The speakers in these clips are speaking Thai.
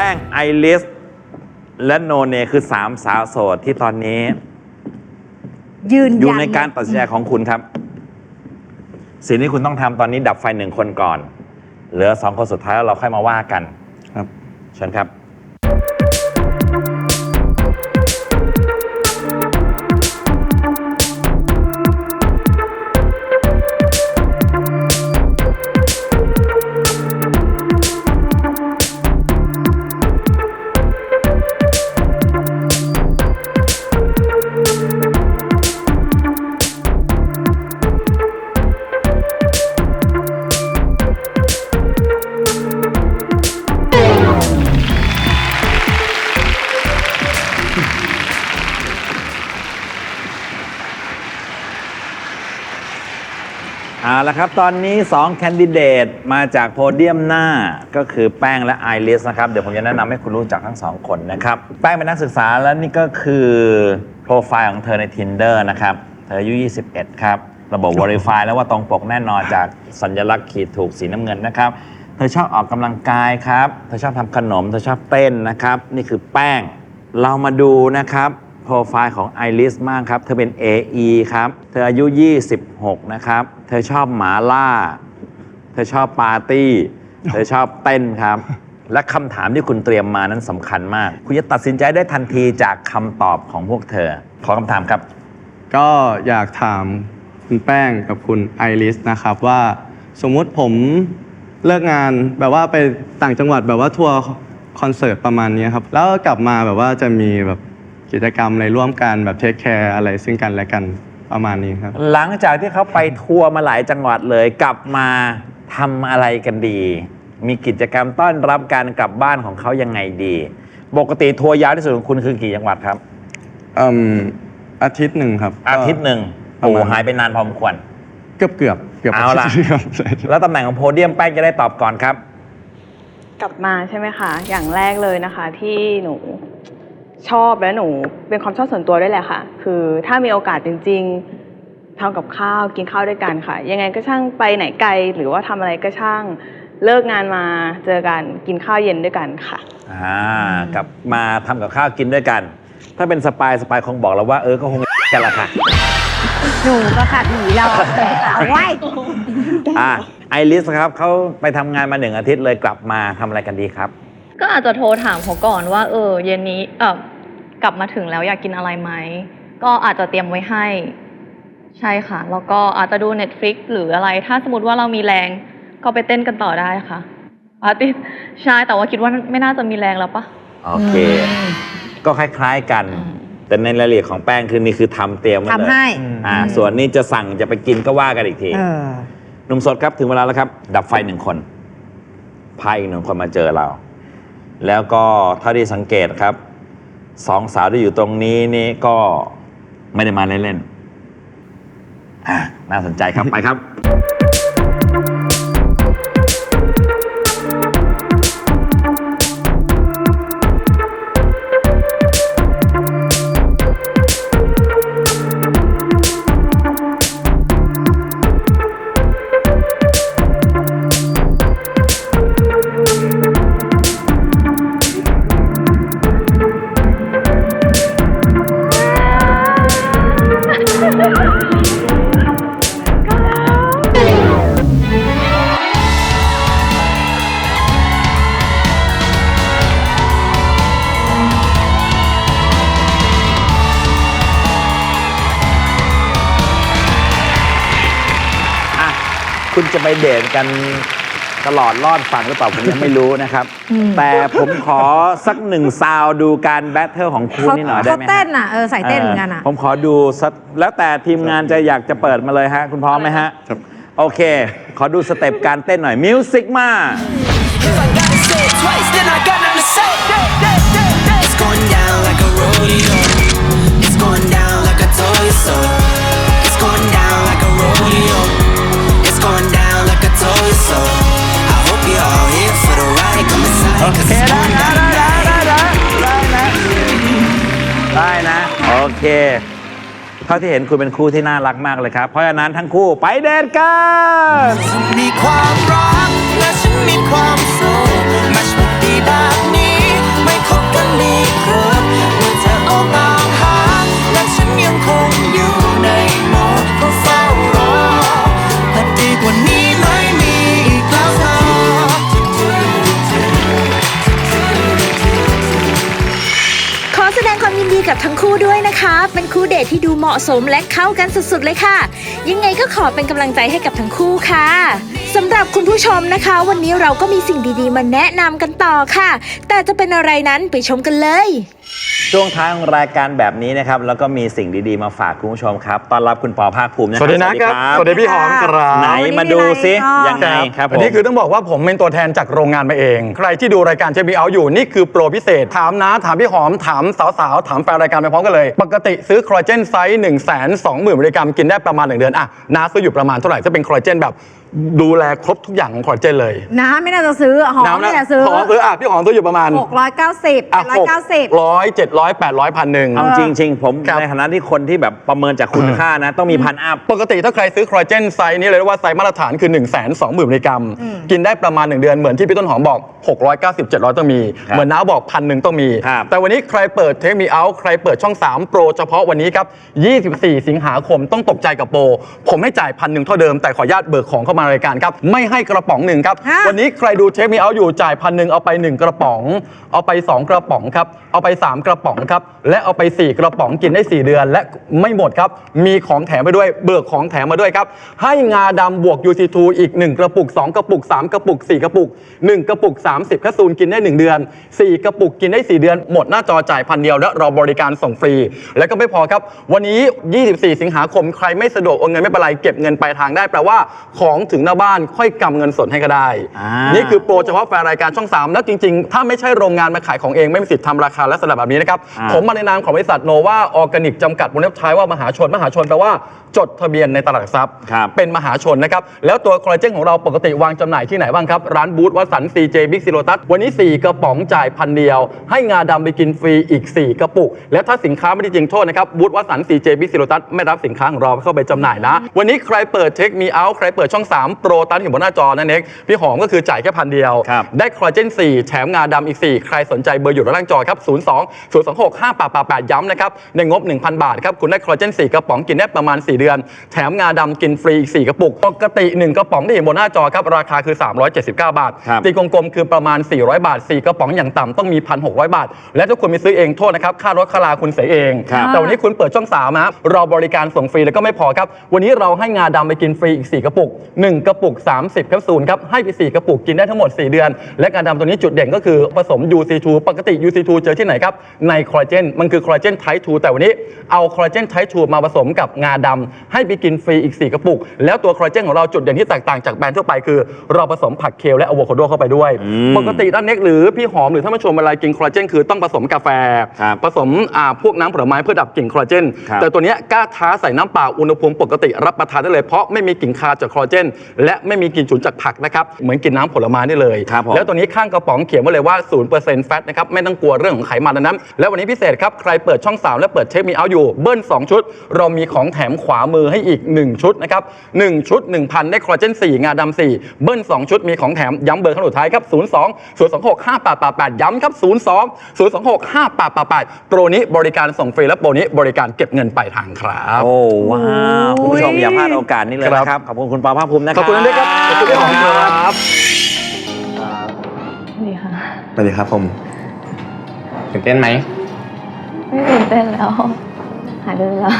ป้งไอริสและโนเนคือสามสาวโสดที่ตอนนี้ ยืนอยู่ยันในการตัดสินใจของคุณครับ สิ่งที่คุณต้องทำตอนนี้ดับไฟหนึ่งคนก่อน เหลือสองคนสุดท้ายแล้วเราค่อยมาว่ากัน ครับเชิญครับ เอาละครับ ตอนนี้ 2 แคนดิเดตมาจากโพเดียมหน้าก็คือแป้งและไอริสนะครับ เดี๋ยวผมจะแนะนำให้คุณรู้จักทั้งสองคนนะครับ แป้งเป็นนักศึกษาแล้วนี่ก็คือโปรไฟล์ของเธอใน Tinder นะครับ เธออายุ 21 ครับ ระบบ Verify แล้วว่าตรงปกแน่นอนจากสัญลักษณ์ขีดถูกสีน้ำเงินนะครับ เธอชอบออกกำลังกายครับ เธอชอบทำขนม เธอชอบเต้นนะครับ นี่คือแป้ง เรามาดูนะครับ ไฟล์ของไอริสมากครับ เธอเป็น AE ครับ เธออายุ 26 นะครับ เธอชอบหมาล่า เธอชอบปาร์ตี้ เธอชอบเต้นครับ และคำถามที่คุณเตรียมมานั้นสำคัญมาก คุณจะตัดสินใจได้ทันทีจากคำตอบของพวกเธอ ขอคำถามครับ ก็อยากถามคุณแป้งกับคุณไอริสนะครับว่าสมมุติผมเลิกงานแบบว่าไปต่างจังหวัดแบบว่าทัวร์คอนเสิร์ตประมาณนี้ครับ แล้วกลับมาแบบว่าจะมีแบบ กิจกรรมอะไรร่วมกันแบบเทคแคร์อะไรซึ่งกันและกันประมาณนี้ครับ หลังจากที่เขาไปทัวร์มาหลายจังหวัดเลยกลับมาทำอะไรกันดี มีกิจกรรมต้อนรับการกลับบ้านของเขายังไงดี ปกติทัวร์ยาวที่สุดของคุณคือกี่จังหวัดครับ อืมอาทิตย์หนึ่งครับอาทิตย์หนึ่งประโอ้มาณหายไปนานพอสมควร เกือบเกือบเกือบเอาล่ะ ทิตย์ครับใช่แล้วตำแหน่งของโพเดียมแป้งจะได้ตอบก่อนครับ กลับมาใช่ไหมคะ อย่างแรกเลยนะคะที่หนู ชอบและหนูเป็นความชอบส่วนตัวด้วยแหละค่ะ คือถ้ามีโอกาสจริง ๆทำกับข้าวกินข้าวด้วยกันค่ะ ยังไงก็ช่างไปไหนไกลหรือว่าทำอะไรก็ช่างเลิกงานมาเจอกันกินข้าวเย็นด้วยกันค่ะ อ่ากลับมาทำกับข้าวกินด้วยกัน ถ้าเป็นสปายสปายคงบอกแล้วว่าเออก็คงกันละค่ะ หนูก็ค่ะผีเราเอาไว้อ่าไอริสครับเขาไปทำงานมาหนึ่งอาทิตย์เลยกลับมาทำอะไรกันดีครับ ก็อาจจะโทรถามเขาก่อนว่า เออ เย็นนี้เออ กลับมาถึงแล้วอยากกินอะไรไหม ก็อาจจะเตรียมไว้ให้ ใช่ค่ะ แล้วก็อาจจะดู Netflix หรืออะไร ถ้าสมมติว่าเรามีแรง ก็ไปเต้นกันต่อได้ค่ะปาร์ตี้ใช่แต่ว่าคิดว่าไม่น่าจะมีแรงแล้วปะโอเค ก็คล้าย ๆกันอืมแต่ในรายละเอียดของแป้งคือนี่คือทำเตรียมไว้เลยทำให้อ่าส่วนนี้จะสั่งจะไปกินก็ว่ากันอีกทีเออหนุ่มสดครับถึงเวลาแล้วครับ ดับไฟหนึ่งคนพาอีกหนึ่งคนมาเจอเรา แล้วก็เท่าที่สังเกตครับ สองสาวที่อยู่ตรงนี้นี่ก็ไม่ได้มาเล่นๆอะน่าสนใจครับไปครับ คุณจะไปเดทกันตลอดรอดฟังหรือเปล่าผมยังไม่รู้นะครับ แต่ผมขอสักหนึ่งซาวดูการแบทเทิลของคุณเขานี่หน่อยได้เขาไหมฮะเต้นอะเออใส่เต้นเหมือนกันอะ ผมขอดูสักแล้วแต่ทีมงานจะอยากจะเปิดมาเลยฮะ คุณพร้อมไหมฮะ ครับ โอเค ขอดูสเต็ปการเต้นหน่อยมิวสิกมา If I gotta say it twice, then I got เค เท่าที่เห็นคุณเป็นคู่ที่น่ารักมากเลยครับ เพราะฉะนั้นทั้งคู่ไปเดทกัน มีความรักและฉันมีความสุขมาชมันดีแบบนี้ ไม่คบกันดีครับเมื่อเธอออกมา ดทที่ดูเหมาะสมและเข้ากันสุดๆเลยค่ะ ยังไงก็ขอเป็นกำลังใจให้กับทั้งคู่ค่ะสำหรับคุณผู้ชมนะคะ วันนี้เราก็มีสิ่งดีๆ มาแนะนำกันต่อค่ะ แต่จะเป็นอะไรนั้นไปชมกันเลย ช่วงท้ายของรายการแบบนี้นะครับ แล้วก็มีสิ่งดีๆมาฝากคุณผู้ชมครับต้อนรับคุณปอภาคภูมินะคสรัวัสดีนะครับ สวัสดีพี่หอมครับไหนมาดูซิยังไงครับผมอันนี้คือต้องบอกว่าผมเป็นตัวแทนจากโรงงานมาเอง ใครที่ดูรายการเชมีเอาอยู่นี่คือโปรพิเศษถามนะถามพี่หอมถามสาวๆถามแฟนรายการไปพร้อมกันเลย ปกติซื้อคอลลาเจนไซส์1นึ่งแสนสองหมื่นมิลลิกรัมกินได้ประมาณ1เดือนอะน้าซื้ออยู่ประมาณเท่าไหร่ถ้าเป็นคอลลาเจนแบบดูแลครบทุกอย่างของคอลลาเจนเลยน้ำไม่น่าจะซื้อหอมไม่น่าซื้อหอมซื้ออะพี่หอมซื้ออยู่ประมาณ 690 อะหก890 ร้อยเจ็ดร้อยแปดร้อยพันหนึ่ง เอาจริงๆผมครับ ในฐานะที่คนที่แบบประเมินจากคุณค่านะ ต้องมีพันอัพ ปกติถ้าใครซื้อคอลลาเจนไซส์นี้เลยเรียกว่าไซส์มาตรฐานคือ 1 2 0 0 0 0มิลลิกรัม กินได้ประมาณ 1 เดือนเหมือนที่พี่ต้นหอมบอก 690 700 ต้องมี ครับเหมือนน้าบอกพันหนึ่งต้องมี ครับแต่วันนี้ใครเปิดเทคมีเอาใครเปิดช่อง 3 โปรเฉพาะวันนี้ครับ 24 สิงหาคมต้องตกใจกับโปร ผมให้จ่ายพันหนึ่งเท่าเดิมแต่ขออนุญาตเบิกของเข้ามารายการครับไม่ให้กระป๋องหนึ่งครับ ฮะ วันนี้ใครดูเทคมีเอาอยู่จ่ายพันหนึ่งเอาไป1กระป๋อง เอาไป2กระป๋องครับเอาไป3กระป๋องครับและเอาไป4กระป๋องกินได้4เดือน และไม่หมดครับ มีของแถมไปด้วยเบิกของแถมมาด้วยครับ ให้งาดำบวก UC2 อีก1กระปุก2กระปุก3กระปุก4กระปุก1กระปุก30แคปซูลกินได้1เดือน4กระปุกกินได้4เดือน หมดหน้าจอจ่ายพันเดียวและรอบริการส่งฟรี แล้วก็ไม่พอครับ วันนี้ 24 สิงหาคมใครไม่สะดวกโอนเงินไม่เป็นไรเก็บเงินปลายทางได้แปลว่าของถึงหน้าบ้านค่อยกำเงินสดให้ก็ได้ อ่านี่ นี่คือโปรเฉพาะแฟนรายการช่อง 3 แล้วจริงๆ ถ้าไม่ใช่โรงงานมาขายของเองไม่มีสิทธิ์ทำราคาและสลับแบบนี้นะครับ อ่า ผมมาในนามของบริษัทโนวาออร์แกนิกจำกัดวงเล็บท้ายว่ามหาชน มหาชนแปลว่าจดทะเบียนในตลาดหลักทรัพย์ ครับ เป็นมหาชนนะครับ แล้วตัวคอลลาเจนของเราปกติวางจำหน่ายที่ไหนบ้างครับ ร้านบูธวัสันซีเจบิ๊กซิโ t ตัสวันนี้ 4 กระป๋องจ่ายพันเดียว ให้งาดำไปกินฟรีอีก 4 กระปุก และถ้าสินค้าไม่ได้จริงโทษนะครับบูธวัสันซีเจบิ๊กซิโ t ตัสไม่รับสินค้าของเราเข้าไปจำหน่ายนะ วันนี้ใครเปิดเทคมีเอาใครเปิดช่อง 3 โปรตามที่เห็นบนหน้าจอนั่นเองพี่หอมก็คือจ่ายแค่พันเดียว ครับได้คอลลาเจน 4 แถมงาดำอีก 4 ใครสนใจเบอร์อยู่ด้านล่างจอครับ 02 026 5888 ย้ำนะครับในงบ 1,000 บาทครับ คุณได้คอลลาเจน 4 กระป๋องกินได้ประมาณ 4 เดือน แถมงาดำกินฟรีอีก 4 กระปุก ปกติ 1 กระป๋องที่เห็นบนหน้าจอครับ ราคาคือ 379 บาท ครับ ตีกลมๆคือประมาณ 400 บาท 4 กระป๋องอย่างต่ำต้องมี 1,600 บาท และถ้าคุณไปซื้อเองโทษนะครับค่ารถค่าลาคุณเสียเอง ครับ แต่วันนี้คุณเปิดช่อง3นะเราบริการส่งฟรีแล้วก็ไม่พอครับ วันนี้เราให้งาดำไปกินฟรีอีก 4 กระปุก 1 กระปุก30 แคปซูลครับให้ไป 4 กระปุกกินได้ทั้งหมด 4 เดือน และงาดำตัวนี้จุดเด่นก็คือผสม UC2 ปกติ UC2 เจอที่ไหนครับ ในคอลลาเจน มันคือคอลลาเจนไทป์2แต่วันนี้เอาคอลลาเจนไทป์2มาผสมกับงาดำให้ไปกินฟรีอีก 4 กระปุก แล้วตัวคอลลาเจนของเราจุดเด่นที่แตกต่างจากแบรนด์ทั่วไปคือ เราผสมผักเคลและอะโวคาโดเข้าไปด้วยอืมปกติด้านเน็กหรือพี่หอมหรือท่านผู้ชมเวลากินคอลลาเจนคือต้องผสมกาแฟ ครับผสมอ่าพวกน้ำผลไม้เพื่อดับกลิ่นคอลลาเจน ครับแต่ตัวเนี้ยกล้าท้าใส่น้ำเปล่าอุณหภูมิปกติรับประทานได้เลยเพราะไม่มีกลิ่นคาวจากคอลลาเจน และไม่มีกลิ่นฉุนจากผักนะครับเหมือนกินน้ำผลไม้ได้เลยครับผมแล้วตัวนี้ข้างกระป๋องเขียนไว้เลยว่า 0%แฟตนะครับไม่ต้องกลัวเรื่องของไขมันดังนั้น และวันนี้พิเศษครับใครเปิดช่อง 3 และเปิดเทปมีเอาอยู่เบิ้ล2 ชุด เรามีของแถมขวามือให้อีก 1 ชุดนะครับ 1 ชุด 1,000 ได้คอลลาเจน 4 งาดำ4 เบิ้ล 2 ชุดมีของแถมย้ำเบอร์ขั้นสุดท้ายครับ 02 026 5888 ย้ำครับ 02 026 5888 โปรนี้บริการส่งฟรีและโปรนี้บริการเก็บเงินปลายทางครับ โอ้ว้าวคุณผู้ชมอย่าพลาดโอกาสนี้เลยนะครับขอบคุณคุณปอภาคภูมินะคขรัอบคุณนั่นด้วยครับขอบคุณพี่หอมครับดีค่ะ สวัสดีครับผมตื่นเต้นไหม ไม่ตื่นเต้นแล้ว หายไปแล้ว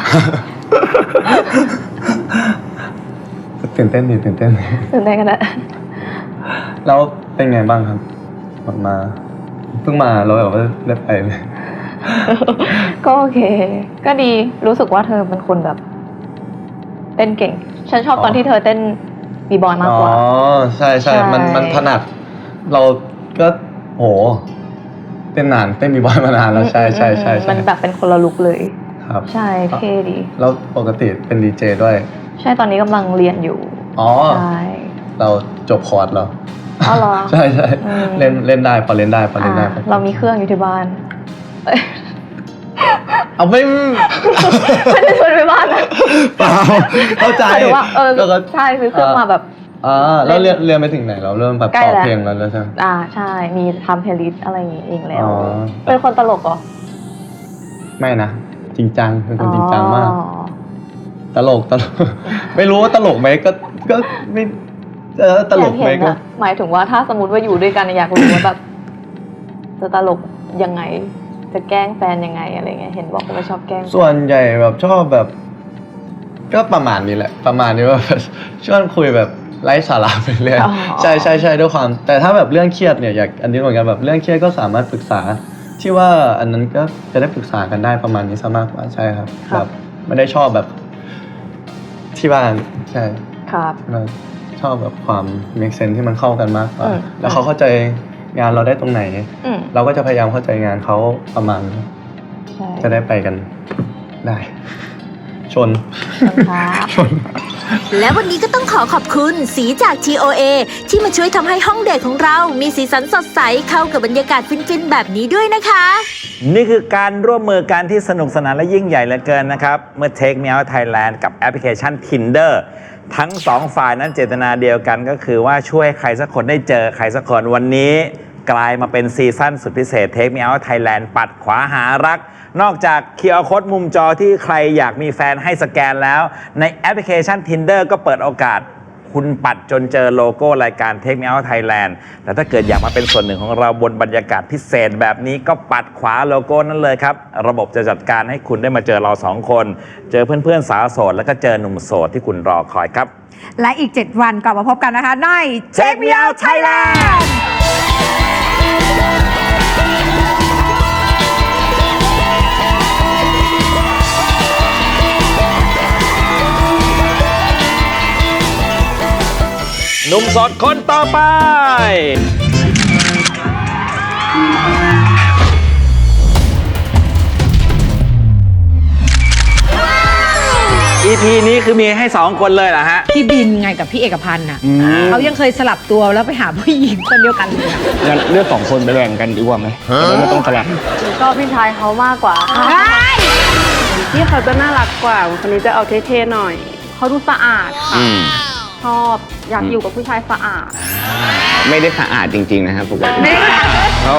ตื่นเต้นดิตื่นเต้นตื่นเต้นกันแล้วแล้วเป็นไงบ้างครับกลับมาเพิ่งมาแล้วแบบว่าได้ไปไหมก็โอเค ก็ดีรู้สึกว่าเธอเป็นคนแบบ เต้นเก่ง ฉันชอบตอนที่เธอเต้น บีบอยมากกว่า อ๋อใช่ใช่ใช่มันมันถนัด เราก็โหเต้นนานเต้นมีบอยมานานแล้วใช่ใช่ใช่อืมใช่มันแบบเป็นคนละลุกเลย ครับใช่เท่ดี แล้วปกติเป็นดีเจด้วย ใช่ตอนนี้กำลังเรียนอยู่ อ๋อใช่เราจบคอร์สเหรออ๋อเหรอใช่ใช่อืมเล่นเล่นได้พอเล่นได้พอเล่นได้อ่าเรามีเครื่องอยู่ที่บ้าน เอ้ยเอาไม่ไม่ได้ชวนไปบ้านนะเปล่าเข้าใจหมายถึงว่าเออก็ก็ใช่ซื้อเครื่องมาแบบอ่าแล้วเรียนเรียนไปถึงไหนเราเริ่มแบบใกล้ต่อแล้วเพลงแล้วแล้วใช่ไหมอ่าใช่มีทำเพลย์ลิสต์อะไรอย่างงี้เองแล้วอ๋อเป็นคนตลกเหรอไม่นะจริงจังเป็นคนจริงจังมากอ๋อตลกตลก ไม่รู้ว่าตลกไหมก็ก็ไม่เออตลกอยาไหมเห็นก็อะหมายถึงว่าถ้าสมมติว่าอยู่ด้วยกันอยากรู้ว่าแบบจะตลกยังไง จะแกล้งแฟนยังไงอะไรเงี้ยเห็นบอกว่าไม่ชอบแกล้งส่วนใหญ่แบบชอบแบบ ก็ประมาณนี้แหละ ประมาณนี้ว่าชวนคุยแบบไร้สาระไปเรื่อยอ๋อใช่ใช่ใช่ด้วยความ แต่ถ้าแบบเรื่องเครียดเนี่ยอยากอันนี้เหมือนกันแบบเรื่องเครียดก็สามารถปรึกษา ที่ว่าอันนั้นก็จะได้ปรึกษากันได้ประมาณนี้ซะมากกว่าใช่ครับแบบไม่ได้ชอบแบบ ที่บ้านใช่ครับเราชอบแบบความ make sense ที่มันเข้ากันมากกว่าอืมแล้วเขาเข้าใจ งานเราได้ตรงไหน อืมเราก็จะพยายามเข้าใจงานเขาประมาณนี้ใช่จะได้ไปกันได้ ชน ครับ ชน และวันนี้ก็ต้องขอขอบคุณสีจาก TOA ที่มาช่วยทำให้ห้องเด็กของเรา มีสีสันสดใสเข้ากับบรรยากาศฟินๆ แบบนี้ด้วยนะคะ นี่คือการร่วมมือกันที่สนุกสนานและยิ่งใหญ่เหลือเกินนะครับ เมื่อ Take Me Out Thailand กับแอปพลิเคชัน Tinder ทั้งสองฝ่ายนั้นเจตนาเดียวกันก็คือว่าช่วยใครสักคนได้เจอใครสักคนวันนี้กลายมาเป็นซีซั่นสุดพิเศษ Take Me Out Thailand ปัดขวาหารัก นอกจากเคียร์โคดมุมจอที่ใครอยากมีแฟนให้สแกนแล้ว ในแอปพลิเคชัน Tinder ก็เปิดโอกาส คุณปัดจนเจอโลโก้รายการ Take Me Out Thailand แต่ถ้าเกิดอยากมาเป็นส่วนหนึ่งของเราบนบรรยากาศพิเศษแบบนี้ก็ปัดขวาโลโก้นั้นเลยครับ ระบบจะจัดการให้คุณได้มาเจอเราสองคน เจอเพื่อนๆสาวโสด แล้วก็เจอหนุ่มโสดที่คุณรอคอยครับ และอีก 7 วันกลับมาพบกันนะคะใน Check Me Out Thailand หนุ่มโสดคนต่อไป EP นี้คือมีให้ 2 คนเลยเหรอฮะ พี่บินไงกับพี่เอกพันธ์น่ะเขายังเคยสลับตัวแล้วไปหาผู้หญิงคนเดียวกันเลยอะงั้นเลือกสองคนไปแบ่งกันดีกว่าไหมจะได้ไม่ต้องสลับหนูชอบพี่ชายเขามากกว่าค่ะพี่เขาจะน่ารักกว่าคนนี้จะเอาเท่ๆหน่อยเขาดูสะอาดค่ะ อืม ชอบ อยากอยู่กับผู้ชายสะอาด ไม่ได้สะอาดจริง ๆ นะครับปกติ ไม่ได้เขา